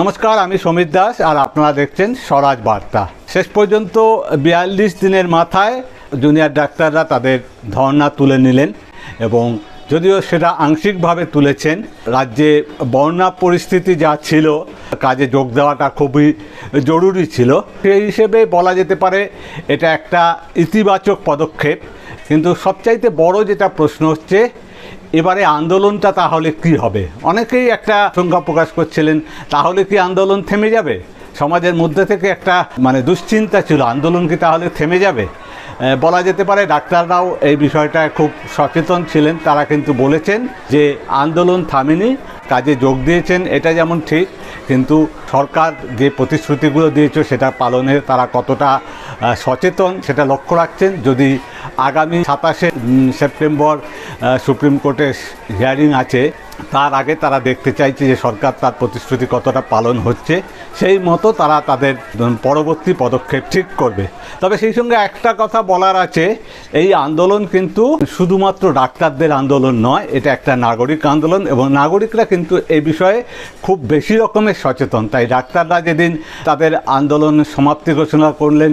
নমস্কার, আমি সমীর দাস আর আপনারা দেখছেন স্বরাজ বার্তা। শেষ পর্যন্ত বিয়াল্লিশ দিনের মাথায় জুনিয়র ডাক্তাররা তাদের ধর্ণা তুলে নিলেন এবং যদিও সেটা আংশিকভাবে তুলেছেন, রাজ্যে বন্যা পরিস্থিতি যা ছিল, কাজে যোগ দেওয়াটা খুবই জরুরি ছিল। সেই হিসেবে বলা যেতে পারে এটা একটা ইতিবাচক পদক্ষেপ। কিন্তু সবচাইতে বড় যেটা প্রশ্ন হচ্ছে এবারে আন্দোলনটা তাহলে কি হবে? অনেকেই একটা আশঙ্কা প্রকাশ করছিলেন, তাহলে কি আন্দোলন থেমে যাবে? সমাজের মধ্যে থেকে একটা মানে দুশ্চিন্তা ছিল, আন্দোলন কি তাহলে থেমে যাবে? বলা যেতে পারে ডাক্তাররাও এই বিষয়টায় খুব সচেতন ছিলেন, তারা কিন্তু বলেছেন যে আন্দোলন থামেনি, কাজে যোগ দিয়েছেন, এটা যেমন ঠিক। কিন্তু সরকার যে প্রতিশ্রুতিগুলো দিয়েছে সেটা পালনে তারা কতটা সচেতন সেটা লক্ষ্য রাখছেন। যদি আগামী সাতাশে সেপ্টেম্বর সুপ্রিম কোর্টে হিয়ারিং আছে, তার আগে তারা দেখতে চাইছে যে সরকার তার প্রতিশ্রুতি কতটা পালন হচ্ছে। সেই মতো তারা তাদের পরবর্তী পদক্ষেপ ঠিক করবে। তবে সেই সঙ্গে একটা কথা বলার আছে, এই আন্দোলন কিন্তু শুধুমাত্র ডাক্তারদের আন্দোলন নয়, এটা একটা নাগরিক আন্দোলন এবং নাগরিকরা কিন্তু এই বিষয়ে খুব বেশি রকমের সচেতন। তাই ডাক্তাররা যেদিন তাদের আন্দোলন সমাপ্তি ঘোষণা করলেন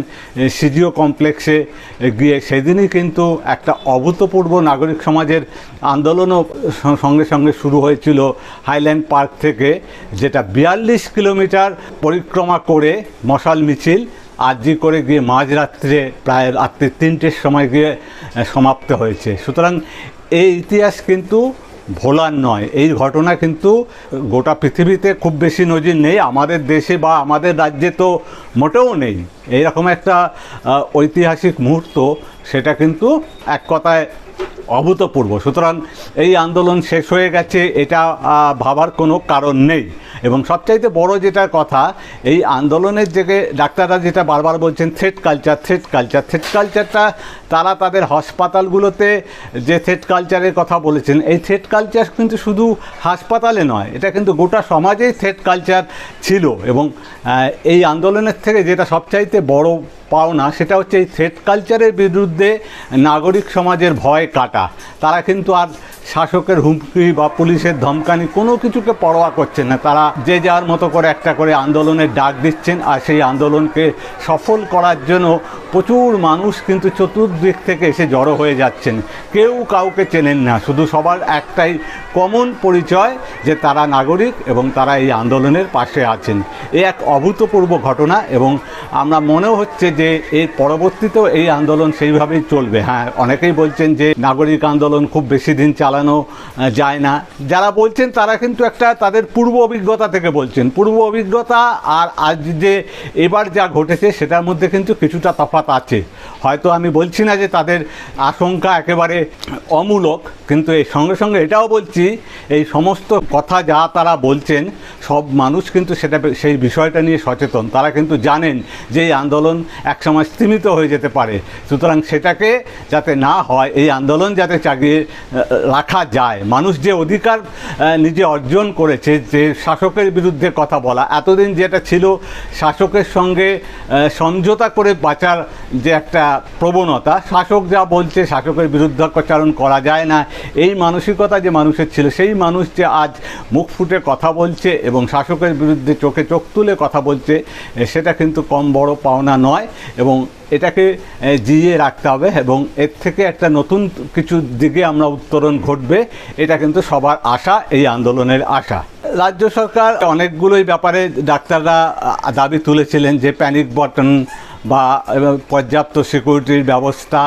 সিজিও কমপ্লেক্সে গিয়ে সেদিনই কিন্তু একটা অভূতপূর্ব নাগরিক সমাজের আন্দোলনও সঙ্গে সঙ্গে শুরু হয়েছিল হাইল্যান্ড পার্ক থেকে, যেটা বিয়াল্লিশ কিলোমিটার পরিক্রমা করে মশাল মিছিল, আর্জি করে গিয়ে মাঝরাত্রে প্রায় রাত্রি তিনটের সময় গিয়ে সমাপ্ত হয়েছে। সুতরাং এই ইতিহাস কিন্তু ভোলার নয়। এই ঘটনা কিন্তু গোটা পৃথিবীতে খুব বেশি নজির নেই। আমাদের দেশে বা আমাদের রাজ্যে তো মোটেও নেই। এইরকম একটা ঐতিহাসিক মুহূর্ত, সেটা কিন্তু এক কথায় অভূতপূর্ব। সুতরাং এই আন্দোলন শেষ হয়ে গেছে, এটা ভাবার কোনো কারণ নেই। এবং সবচাইতে বড় যেটা কথা, এই আন্দোলনের থেকে ডাক্তাররা যেটা বারবার বলছেন thread culture thread culture thread কালচারটা তারা তাদের হাসপাতালগুলোতে যে থ্রেড কালচারের কথা বলেছেন, এই থ্রেড কালচার কিন্তু শুধু হাসপাতালে নয়, এটা কিন্তু গোটা সমাজেই থ্রেড কালচার ছিল এবং এই আন্দোলনের থেকে যেটা সবচাইতে বড় পাওনা সেটা হচ্ছে এই থ্রেড কালচারের বিরুদ্ধে নাগরিক সমাজের ভয় কাটা। তারা কিন্তু আর শাসকের হুমকি বা পুলিশের ধমকানি কোনো কিছুকে পরোয়া করছেন না। তারা যে যার মতো করে একটা করে আন্দোলনের ডাক দিচ্ছেন আর সেই আন্দোলনকে সফল করার জন্য প্রচুর মানুষ কিন্তু চতুর্দিক থেকে এসে জড়ো হয়ে যাচ্ছেন। কেউ কাউকে চেনেন না, শুধু সবার একটাই কমন পরিচয় যে তারা নাগরিক এবং তারা এই আন্দোলনের পাশে আছেন। এ এক অভূতপূর্ব ঘটনা এবং আমরা মনে হচ্ছে যে এর পরবর্তীতেও এই আন্দোলন সেইভাবেই চলবে। হ্যাঁ অনেকেই বলছেন যে নাগরিক আন্দোলন খুব বেশি দিন চালানো যায় না। যারা বলছেন তারা কিন্তু একটা তাদের পূর্ব অভিজ্ঞতা থেকে বলছেন। পূর্ব অভিজ্ঞতা আর আজ যে এবার যা ঘটেছে সেটার মধ্যে কিন্তু কিছুটা তফাৎ আছে। হয়তো আমি বলছি না যে তাদের আশঙ্কা একেবারে অমূলক, কিন্তু এই সঙ্গে সঙ্গে এটাও বলছি, এই সমস্ত কথা যা তারা বলছেন, সব মানুষ কিন্তু সেটা সেই বিষয়টা নিয়ে সচেতন। তারা কিন্তু জানেন যে এই আন্দোলন একসময় স্তীমিত হয়ে যেতে পারে। সুতরাং সেটাকে যাতে না হয়, এই আন্দোলন যাতে চাগিয়ে রাখা যায়। মানুষ যে অধিকার নিজে অর্জন করেছে, যে শাসকের বিরুদ্ধে কথা বলা, এতদিন যেটা ছিল শাসকের সঙ্গে সমঝোতা করে বাঁচার যে একটা প্রবণতা, শাসক যা বলছে শাসকের বিরুদ্ধে বিরুদ্ধাচারণ করা যায় না। এই মানসিকতা যে মানুষের ছিল, সেই মানুষ যে আজ মুখ ফুটে কথা বলছে এবং শাসকের বিরুদ্ধে চোখে চোখ তুলে কথা বলছে, সেটা কিন্তু কম বড় পাওনা নয় এবং এটাকে জিয়ে রাখতে হবে এবং এর থেকে একটা নতুন কিছু দিকে আমরা উত্তরণ ঘটবে, এটা কিন্তু সবার আশা, এই আন্দোলনের আশা। রাজ্য সরকার অনেকগুলোই ব্যাপারে ডাক্তাররা দাবি তুলেছিলেন যে প্যানিক বটন বা পর্যাপ্ত সিকিউরিটির ব্যবস্থা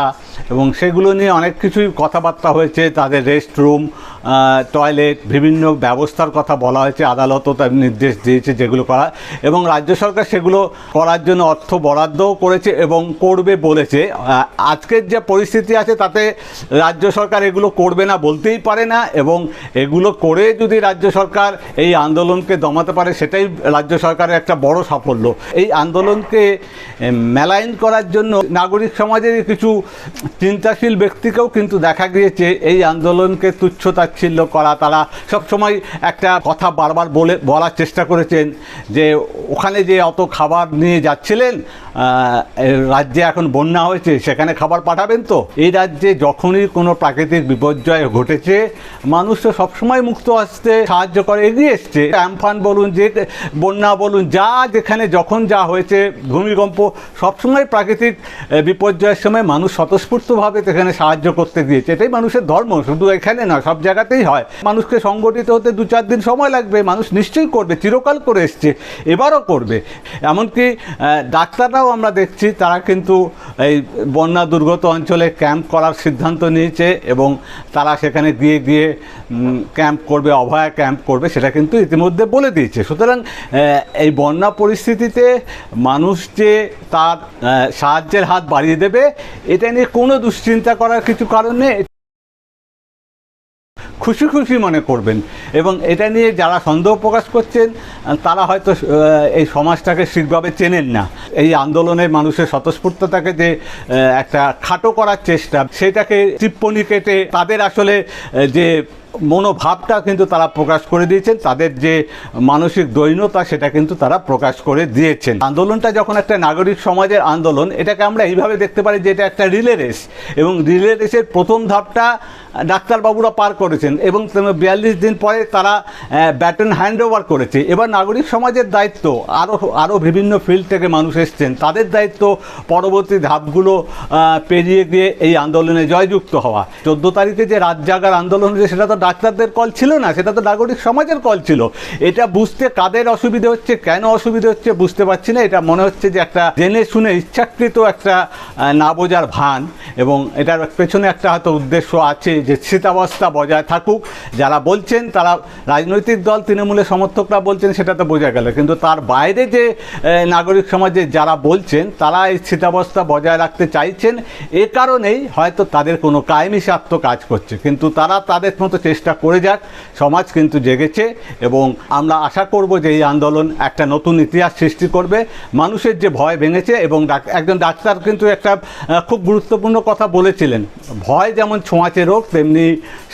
এবং সেগুলো নিয়ে অনেক কিছুই কথাবার্তা হয়েছে। তাদের রেস্ট রুম টয়লেট বিভিন্ন ব্যবস্থার কথা বলা হয়েছে, আদালতও তার নির্দেশ দিয়েছে যেগুলো করা। এবং রাজ্য সরকার সেগুলো করার জন্য অর্থ বরাদ্দও করেছে এবং করবে বলেছে। আজকের যে পরিস্থিতি আছে তাতে রাজ্য সরকার এগুলো করবে না বলতেই পারে না এবং এগুলো করে যদি রাজ্য সরকার এই আন্দোলনকে দমাতে পারে, সেটাই রাজ্য সরকারের একটা বড় সাফল্য। এই আন্দোলনকে মেলাইন করার জন্য নাগরিক সমাজের কিছু চিন্তাশীল ব্যক্তিকেও কিন্তু দেখা গিয়েছে, এই আন্দোলনকে তুচ্ছ তাচ্ছিল্য করা। তারা সবসময় একটা কথা বারবার বলে, বলার চেষ্টা করেছেন যে ওখানে যে অত খাবার নিয়ে যাচ্ছিলেন রাজ্যে এখন বন্যা হয়েছে, সেখানে খাবার পাঠাবেন তো? এই রাজ্যে যখনই কোনো প্রাকৃতিক বিপর্যয় ঘটেছে, মানুষ তো সবসময় মুক্ত আসতে সাহায্য করে, এগিয়ে এসছে। আমফান বলুন, যে বন্যা বলুন, যা যেখানে যখন যা হয়েছে, ভূমিকম্প সবসময় প্রাকৃতিক বিপর্যয়ের সময় মানুষ স্বতঃস্ফূর্তভাবে সেখানে সাহায্য করতে দিয়েছে এটাই মানুষের ধর্ম, শুধু এখানে না সব জায়গাতেই হয়। মানুষকে সংগঠিত হতে দু চার দিন সময় লাগবে, মানুষ নিশ্চয়ই করবে, চিরকাল করে এসছে, এবারও করবে। এমনকি ডাক্তাররাও আমরা দেখছি, তারা কিন্তু এই বন্যা দুর্গত অঞ্চলে ক্যাম্প করার সিদ্ধান্ত নিয়েছে এবং তারা সেখানে গিয়ে গিয়ে ক্যাম্প করবে, অভয়া ক্যাম্প করবে, সেটা কিন্তু ইতিমধ্যে বলে দিয়েছে। সুতরাং এই বন্যা পরিস্থিতিতে মানুষ যে তার আহ, সাহায্যের হাত বাড়িয়ে দেবে। এটা নিয়ে কোনো দুশ্চিন্তা করার কিছু কারণ নেই। খুশি খুশি মনে করবেন। এবং এটা নিয়ে যারা সন্দেহ প্রকাশ করছেন তারা হয়তো এই সমাজটাকে ঠিকভাবে চেনেন না। এই আন্দোলনের মানুষের স্বতঃস্ফূর্ততাকে যে একটা খাটো করার চেষ্টা সেটাকে টিপ্পনি কেটে তাদের আসলে যে মনোভাবটা কিন্তু তারা প্রকাশ করে দিয়েছেন, তাদের যে মানসিক দৈন্যতা সেটা কিন্তু তারা প্রকাশ করে দিয়েছেন। আন্দোলনটা যখন একটা নাগরিক সমাজের আন্দোলন, এটাকে আমরা এইভাবে দেখতে পারি যে এটা একটা রিলে রেস। এবং রিলে রেসের প্রথম ধাপটা ডাক্তারবাবুরা পার করেছেন এবং বিয়াল্লিশ দিন পরে তারা ব্যাটন হ্যান্ড ওভার করেছে। এবার নাগরিক সমাজের দায়িত্ব আরও আরও বিভিন্ন ফিল্ড থেকে মানুষ এসছেন, তাদের দায়িত্ব পরবর্তী ধাপগুলো পেরিয়ে গিয়ে এই আন্দোলনে জয়যুক্ত হওয়া। চোদ্দ তারিখে যে রাত জাগার আন্দোলন হয়েছে, সেটা তো ডাক্তারদের কল ছিল না, সেটা তো নাগরিক সমাজের কল ছিল। এটা বুঝতে কাদের অসুবিধে হচ্ছে, কেন অসুবিধে হচ্ছে বুঝতে পারছি না। এটা মনে হচ্ছে যে একটা জেনে শুনে ইচ্ছাকৃত একটা না বোঝার ভান এবং এটার পেছনে একটা হয়তো উদ্দেশ্য আছে যে স্থিতাবস্থা বজায় থাকুক। যারা বলছেন, তারা রাজনৈতিক দল, তৃণমূলের সমর্থকরা বলছেন, সেটা তো বোঝা গেল। কিন্তু তার বাইরে যে নাগরিক সমাজে যারা বলছেন, তারা এই স্থিতাবস্থা বজায় রাখতে চাইছেন, এ কারণেই হয়তো তাদের কোনো কায়েমি স্বার্থ কাজ করছে। কিন্তু তারা তাদের মতো চেষ্টা করে যাক, সমাজ কিন্তু জেগেছে এবং আমরা আশা করব যে এই আন্দোলন একটা নতুন ইতিহাস সৃষ্টি করবে। মানুষের যে ভয় ভেঙেছে এবং একজন ডাক্তার কিন্তু একটা খুব গুরুত্বপূর্ণ কথা বলেছিলেন। ভয় যেমন ছোঁয়াচে রোগ, তেমনি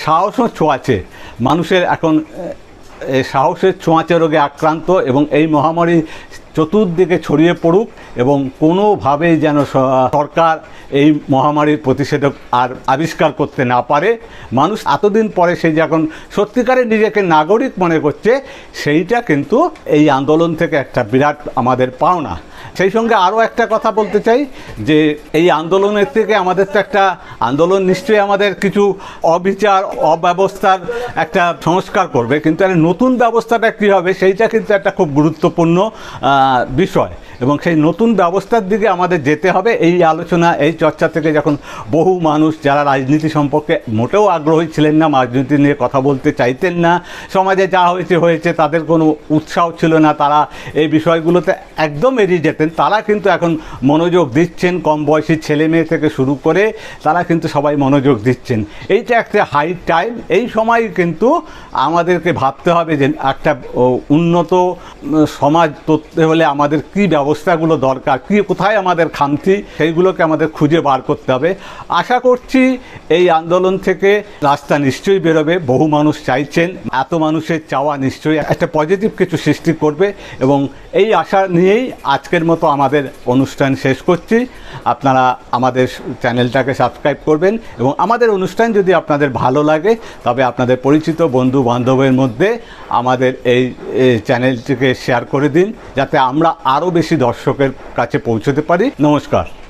সাহসও ছোঁয়াচে। মানুষের এখন সাহসের ছোঁয়াচে রোগে আক্রান্ত এবং এই মহামারী চতুর্দিকে ছড়িয়ে পড়ুক। এবং কোনোভাবেই যেন সরকার এই মহামারীর প্রতিষেধক আর আবিষ্কার করতে না পারে। মানুষ এতদিন পরে সেই যখন সত্যিকারে নিজেকে নাগরিক মনে করছে, সেইটা কিন্তু এই আন্দোলন থেকে একটা বিরাট আমাদের পাওনা। সেই সঙ্গে আরও একটা কথা বলতে চাই, যে এই আন্দোলনের থেকে আমাদের তো একটা আন্দোলন নিশ্চয়ই আমাদের কিছু অবিচার, অব্যবস্থার একটা সংস্কার করবে। কিন্তু নতুন ব্যবস্থাটা কী হবে, সেইটা কিন্তু একটা খুব গুরুত্বপূর্ণ বিষয়। এবং সেই নতুন ব্যবস্থার দিকে আমাদের যেতে হবে। এই আলোচনা, এই চর্চা থেকে যখন বহু মানুষ যারা রাজনীতি সম্পর্কে মোটেও আগ্রহী ছিলেন না, রাজনীতি নিয়ে কথা বলতে চাইতেন না, সমাজে যা হয়েছে হয়েছে, তাদের কোনো উৎসাহ ছিল না, তারা এই বিষয়গুলোতে একদম এড়িয়ে যেতেন। তারা কিন্তু এখন মনোযোগ দিচ্ছেন, কম বয়সী ছেলে মেয়ে থেকে শুরু করে তারা কিন্তু সবাই মনোযোগ দিচ্ছেন। এইটা একটা হাই টাইম এই সময় কিন্তু আমাদেরকে ভাবতে হবে যে একটা উন্নত সমাজ করতে হলে আমাদের কী ব্যবস্থাগুলো দরকার। কী, কোথায় আমাদের খামতি? সেইগুলোকে আমাদের খুঁজে বার করতে হবে। আশা করছি এই আন্দোলন থেকে রাস্তা নিশ্চয়ই বেরোবে। বহু মানুষ চাইছেন, এত মানুষের চাওয়া নিশ্চয়ই একটা পজিটিভ কিছু সৃষ্টি করবে এবং এই আশা নিয়েই আজকের মতো আমাদের অনুষ্ঠান শেষ করছি। আপনারা আমাদের চ্যানেলটাকে সাবস্ক্রাইব করবেন এবং আমাদের অনুষ্ঠান যদি আপনাদের ভালো লাগে, তবে আপনাদের পরিচিত বন্ধু বান্ধবের মধ্যে আমাদের এই এই চ্যানেলটিকে শেয়ার করে দিন, যাতে আমরা আরও বেশি দর্শকের কাছে পৌঁছতে পারি। নমস্কার।